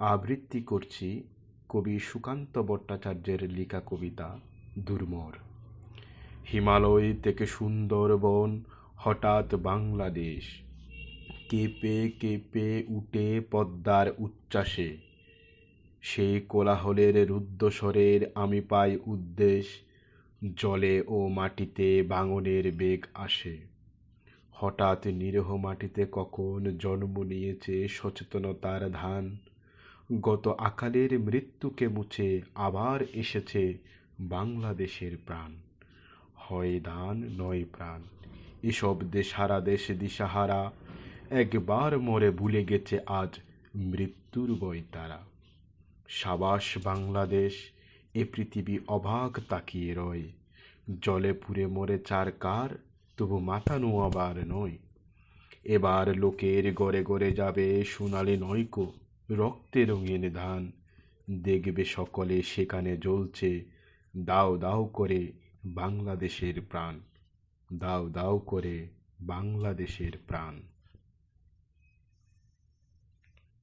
আবৃত্তি করছি কবি সুকান্ত ভট্টাচার্যের লেখা কবিতা দুর্মর। হিমালয় থেকে সুন্দরবন, হঠাৎ বাংলাদেশ। কেঁপে কেঁপে উঠে পদ্মার উচ্ছ্বাসে। সেই কোলাহলের রুদ্ধস্বরের আমি পাই উদ্দেশ, জলে ও মাটিতে বাঙনের বেগ আসে। হঠাৎ নিরীহ মাটিতে কখন জন্ম নিয়েছে সচেতনতার ধান? গত আকালের মৃত্যুকে মুছে আবার এসেছে বাংলাদেশের প্রাণ। হয় দান, নয় প্রাণ। এসব দে সারা দেশ দিশাহারা একবার মরে ভুলে গেছে আজ মৃত্যুর বই তারা। সাবাস বাংলাদেশ, এ পৃথিবী অবাক তাকিয়ে রয়। জলে পুড়ে মরে চার কার, তবু মাথা নোয়াবার নয়। এবার লোকের গড়ে গড়ে যাবে সোনালি নয়কো রক্তে রঙিন ধান। দেখবে সকলে সেখানে জ্বলছে। দাও দাও করে বাংলাদেশের প্রাণ। দাও দাও করে বাংলাদেশের প্রাণ।